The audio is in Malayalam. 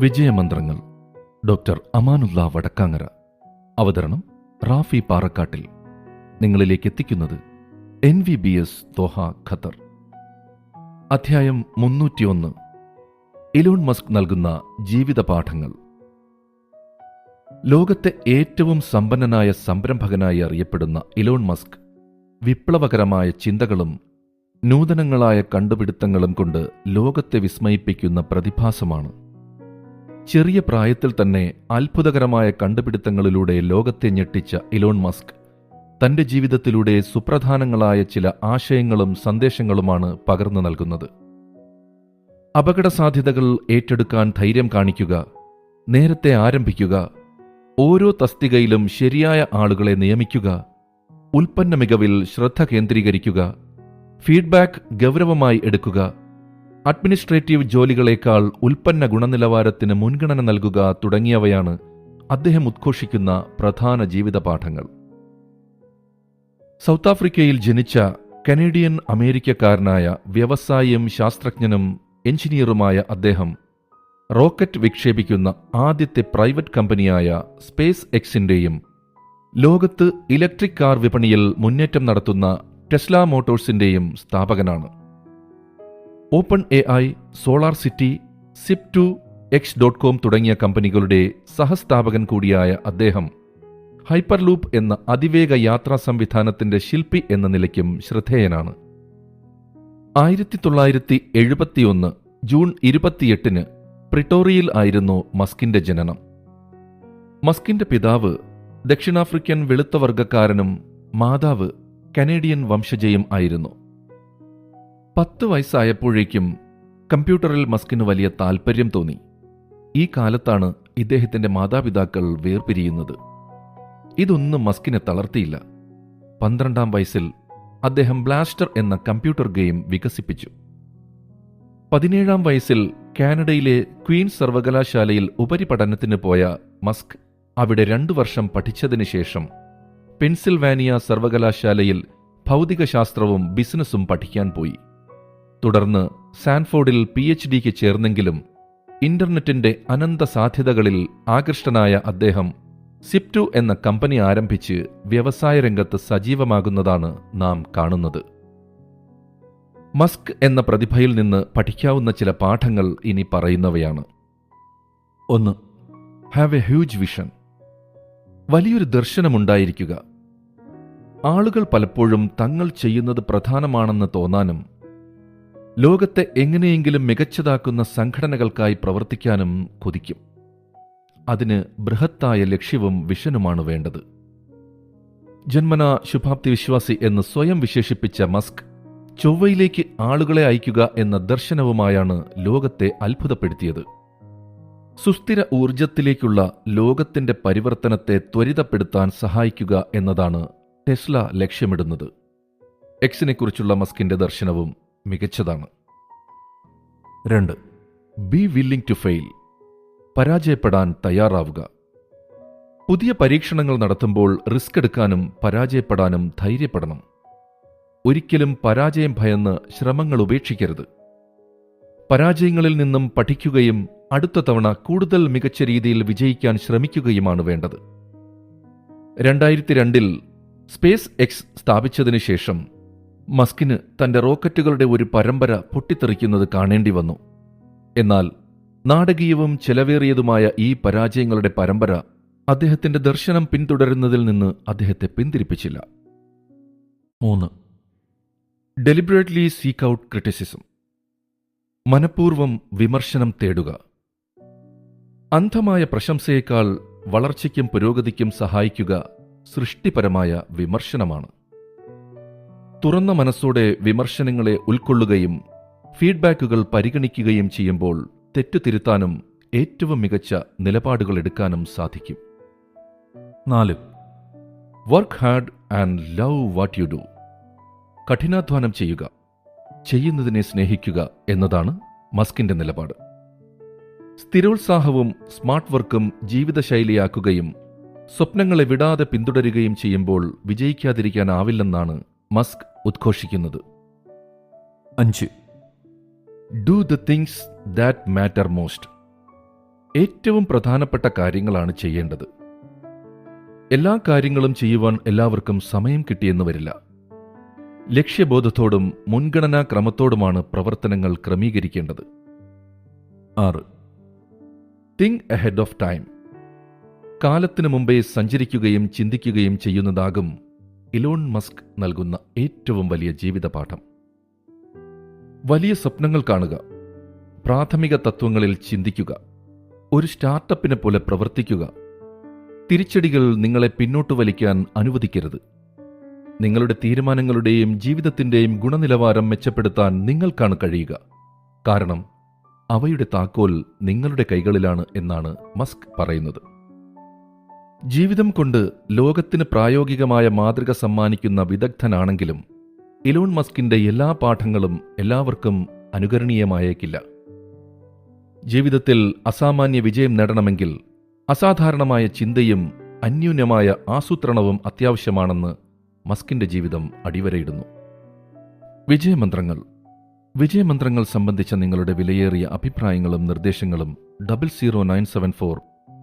വിജയമന്ത്രങ്ങൾ ഡോക്ടർ അമാനുല്ല വടക്കാങ്ങര. അവതരണം റാഫി പാറക്കാട്ടിൽ. നിങ്ങളിലേക്ക് എത്തിക്കുന്നത് N V B S Doha Qatar. അധ്യായം മുന്നൂറ്റിയൊന്ന്. ഇലോൺ മസ്ക് നൽകുന്ന ജീവിത പാഠങ്ങൾ ലോകത്തെ ഏറ്റവും സമ്പന്നനായ സംരംഭകനായി അറിയപ്പെടുന്ന ഇലോൺ മസ്ക് വിപ്ലവകരമായ ചിന്തകളും നൂതനങ്ങളായ കണ്ടുപിടുത്തങ്ങളും കൊണ്ട് ലോകത്തെ വിസ്മയിപ്പിക്കുന്ന പ്രതിഭാസമാണ്. ചെറിയ പ്രായത്തിൽ തന്നെ അത്ഭുതകരമായ കണ്ടുപിടുത്തങ്ങളിലൂടെ ലോകത്തെ ഞെട്ടിച്ച ഇലോൺ മസ്ക്. തന്റെ ജീവിതത്തിലൂടെ സുപ്രധാനങ്ങളായ ചില ആശയങ്ങളും സന്ദേശങ്ങളുമാണ് പകർന്നു നൽകുന്നത്. അപകട സാധ്യതകൾ ഏറ്റെടുക്കാൻ ധൈര്യം കാണിക്കുക നേരത്തെ ആരംഭിക്കുക ഓരോ തസ്തികയിലും ശരിയായ ആളുകളെ നിയമിക്കുക ഉൽപ്പന്ന മികവിൽ ശ്രദ്ധ കേന്ദ്രീകരിക്കുക ഫീഡ്ബാക്ക് ഗൗരവമായി എടുക്കുക അഡ്മിനിസ്ട്രേറ്റീവ് ജോലികളേക്കാൾ ഉൽപ്പന്ന ഗുണനിലവാരത്തിന് മുൻഗണന നൽകുക തുടങ്ങിയവയാണ് അദ്ദേഹം ഉദ്ഘോഷിക്കുന്ന പ്രധാന ജീവിത പാഠങ്ങൾ സൗത്ത് ആഫ്രിക്കയിൽ ജനിച്ച കനേഡിയൻ അമേരിക്കക്കാരനായ വ്യവസായിയും ശാസ്ത്രജ്ഞനും എഞ്ചിനീയറുമായ അദ്ദേഹം റോക്കറ്റ് വിക്ഷേപിക്കുന്ന ആദ്യത്തെ പ്രൈവറ്റ് കമ്പനിയായ സ്പേസ് എക്സിന്റെയും ലോകത്ത് ഇലക്ട്രിക് കാർ വിപണിയിൽ മുന്നേറ്റം നടത്തുന്ന ടെസ്ല മോട്ടോഴ്സിന്റെയും സ്ഥാപകനാണ്. Open A I solar city zip two X dot com തുടങ്ങിയ കമ്പനികളുടെ സഹസ്ഥാപകൻ കൂടിയായ അദ്ദേഹം ഹൈപ്പർലൂപ്പ് എന്ന അതിവേഗ യാത്രാ സംവിധാനത്തിന്റെ ശില്പി എന്ന നിലയ്ക്കും ശ്രദ്ധേയനാണ്. ആയിരത്തി തൊള്ളായിരത്തി എഴുപത്തിയൊന്ന് ജൂൺ ഇരുപത്തിയെട്ടിന് പ്രിട്ടോറിയയിൽ ആയിരുന്നു മസ്കിന്റെ ജനനം. മസ്കിന്റെ പിതാവ് ദക്ഷിണാഫ്രിക്കൻ വെളുത്ത വർഗക്കാരനും മാതാവ് കനേഡിയൻ വംശജയും ആയിരുന്നു. പത്ത് വയസ്സായപ്പോഴേക്കും കമ്പ്യൂട്ടറിൽ മസ്കിന് വലിയ താൽപ്പര്യം തോന്നി. ഈ കാലത്താണ് ഇദ്ദേഹത്തിന്റെ മാതാപിതാക്കൾ വേർപിരിയുന്നത്. ഇതൊന്നും മസ്കിനെ തളർത്തിയില്ല. പന്ത്രണ്ടാം വയസ്സിൽ അദ്ദേഹം ബ്ലാസ്റ്റർ എന്ന കമ്പ്യൂട്ടർ ഗെയിം വികസിപ്പിച്ചു. പതിനേഴാം വയസ്സിൽ കാനഡയിലെ ക്വീൻ സർവകലാശാലയിൽ ഉപരിപഠനത്തിന് പോയ മസ്ക് അവിടെ രണ്ടു വർഷം പഠിച്ചതിന് ശേഷം പെൻസിൽവാനിയ സർവകലാശാലയിൽ ഭൗതികശാസ്ത്രവും ബിസിനസ്സും പഠിക്കാൻ പോയി. തുടർന്ന് സാൻഫോർഡിൽ പി എച്ച് ഡിക്ക് ചേർന്നെങ്കിലും ഇന്റർനെറ്റിന്റെ അനന്ത സാധ്യതകളിൽ ആകൃഷ്ടനായ അദ്ദേഹം സിപ്റ്റു എന്ന കമ്പനി ആരംഭിച്ച് വ്യവസായ രംഗത്ത് സജീവമാകുന്നതാണ് നാം കാണുന്നത്. മസ്ക് എന്ന പ്രതിഭയിൽ നിന്ന് പഠിക്കാവുന്ന ചില പാഠങ്ങൾ ഇനി പറയുന്നവയാണ്. ഒന്ന് ഹാവ് എ ഹ്യൂജ് വിഷൻ. വലിയൊരു ദർശനമുണ്ടായിരിക്കുക. ആളുകൾ പലപ്പോഴും തങ്ങൾ ചെയ്യുന്നത് പ്രധാനമാണെന്ന് തോന്നാനും ലോകത്തെ എങ്ങനെയെങ്കിലും മികച്ചതാക്കുന്ന സംഘടനകൾക്കായി പ്രവർത്തിക്കാനും കൊതിക്കും. അതിന് ബൃഹത്തായ ലക്ഷ്യവും വിഷനുമാണ് വേണ്ടത്. ജന്മന ശുഭാപ്തി വിശ്വാസി എന്ന് സ്വയം വിശേഷിപ്പിച്ച മസ്ക് ചൊവ്വയിലേക്ക് ആളുകളെ അയക്കുക എന്ന ദർശനവുമായാണ് ലോകത്തെ അത്ഭുതപ്പെടുത്തിയത്. സുസ്ഥിര ഊർജത്തിലേക്കുള്ള ലോകത്തിന്റെ പരിവർത്തനത്തെ ത്വരിതപ്പെടുത്താൻ സഹായിക്കുക എന്നതാണ് ടെസ്ല ലക്ഷ്യമിടുന്നത്. എക്സിനെക്കുറിച്ചുള്ള മസ്കിന്റെ ദർശനവും മികച്ചതാണ്. രണ്ട് ബി വില്ലിംഗ് ടു ഫെയിൽ പരാജയപ്പെടാൻ തയ്യാറാവുക. പുതിയ പരീക്ഷണങ്ങൾ നടത്തുമ്പോൾ റിസ്ക് എടുക്കാനും പരാജയപ്പെടാനും ധൈര്യപ്പെടണം. ഒരിക്കലും പരാജയം ഭയന്ന് ശ്രമങ്ങൾ ഉപേക്ഷിക്കരുത്. പരാജയങ്ങളിൽ നിന്നും പഠിക്കുകയും അടുത്ത തവണ കൂടുതൽ മികച്ച രീതിയിൽ വിജയിക്കാൻ ശ്രമിക്കുകയുമാണ് വേണ്ടത്. രണ്ടായിരത്തി രണ്ടിൽ സ്പേസ് എക്സ് സ്ഥാപിച്ചതിനു ശേഷം മസ്കിന് തന്റെ റോക്കറ്റുകളുടെ ഒരു പരമ്പര പൊട്ടിത്തെറിക്കുന്നത് കാണേണ്ടി വന്നു. എന്നാൽ നാടകീയവും ചെലവേറിയതുമായ ഈ പരാജയങ്ങളുടെ പരമ്പര അദ്ദേഹത്തിന്റെ ദർശനം പിന്തുടരുന്നതിൽ നിന്ന് അദ്ദേഹത്തെ പിന്തിരിപ്പിച്ചില്ല. മൂന്ന്. Deliberately seek out criticism. മനഃപൂർവം വിമർശനം തേടുക. അന്ധമായ പ്രശംസയേക്കാൾ വളർച്ചയ്ക്കും പുരോഗതിക്കും സഹായിക്കുക സൃഷ്ടിപരമായ വിമർശനമാണ്. തുറന്ന മനസ്സോടെ വിമർശനങ്ങളെ ഉൾക്കൊള്ളുകയും ഫീഡ്ബാക്കുകൾ പരിഗണിക്കുകയും ചെയ്യുമ്പോൾ തെറ്റുതിരുത്താനും ഏറ്റവും മികച്ച നിലപാടുകൾ എടുക്കാനും സാധിക്കും. നാല്. Work hard and love what you do. കഠിനാധ്വാനം ചെയ്യുക. ചെയ്യുന്നതിനെ സ്നേഹിക്കുക എന്നതാണ് മസ്കിന്റെ നിലപാട്. സ്ഥിരോത്സാഹവും സ്മാർട്ട് വർക്കും ജീവിതശൈലിയാക്കുകയും സ്വപ്നങ്ങളെ വിടാതെ പിന്തുടരുകയും ചെയ്യുമ്പോൾ വിജയിക്കാതിരിക്കാനാവില്ലെന്നാണ് മസ്ക് ഉദ്ഘോഷിക്കുന്നത്. അഞ്ച്. Do the things that matter most ഏറ്റവും പ്രധാനപ്പെട്ട കാര്യങ്ങളാണ് ചെയ്യേണ്ടത്. എല്ലാ കാര്യങ്ങളും ചെയ്യുവാൻ എല്ലാവർക്കും സമയം കിട്ടിയെന്ന് വരില്ല. ലക്ഷ്യബോധത്തോടും മുൻഗണനാ ക്രമത്തോടുമാണ് പ്രവർത്തനങ്ങൾ ക്രമീകരിക്കേണ്ടത്. ആറ്. തിങ്ക് അഹെഡ് ഓഫ് ടൈം കാലത്തിനു മുമ്പേ സഞ്ചരിക്കുകയും ചിന്തിക്കുകയും ചെയ്യുന്നതാകും ഇലോൺ മസ്ക് നൽകുന്ന ഏറ്റവും വലിയ ജീവിതപാഠം. വലിയ സ്വപ്നങ്ങൾ കാണുക പ്രാഥമിക തത്വങ്ങളിൽ ചിന്തിക്കുക ഒരു സ്റ്റാർട്ടപ്പിനെ പോലെ പ്രവർത്തിക്കുക തിരിച്ചടികൾ നിങ്ങളെ പിന്നോട്ട് വലിക്കാൻ അനുവദിക്കരുത്. നിങ്ങളുടെ തീരുമാനങ്ങളുടെയും ജീവിതത്തിന്റെയും ഗുണനിലവാരം മെച്ചപ്പെടുത്താൻ നിങ്ങൾക്കാണ് കഴിയുക. കാരണം അവയുടെ താക്കോൽ നിങ്ങളുടെ കൈകളിലാണ് എന്നാണ് മസ്ക് പറയുന്നത്. ജീവിതം കൊണ്ട് ലോകത്തിന് പ്രായോഗികമായ മാതൃക സമ്മാനിക്കുന്ന വിദഗ്ധനാണെങ്കിലും ഇലോൺ മസ്കിന്റെ എല്ലാ പാഠങ്ങളും എല്ലാവർക്കും അനുകരണീയമായേക്കില്ല. ജീവിതത്തിൽ അസാമാന്യ വിജയം നേടണമെങ്കിൽ അസാധാരണമായ ചിന്തയും അന്യൂന്യമായ ആസൂത്രണവും അത്യാവശ്യമാണെന്ന് മസ്കിന്റെ ജീവിതം അടിവരയിടുന്നു. വിജയമന്ത്രങ്ങൾ വിജയമന്ത്രങ്ങൾ സംബന്ധിച്ച നിങ്ങളുടെ വിലയേറിയ അഭിപ്രായങ്ങളും നിർദ്ദേശങ്ങളും double zero nine seven four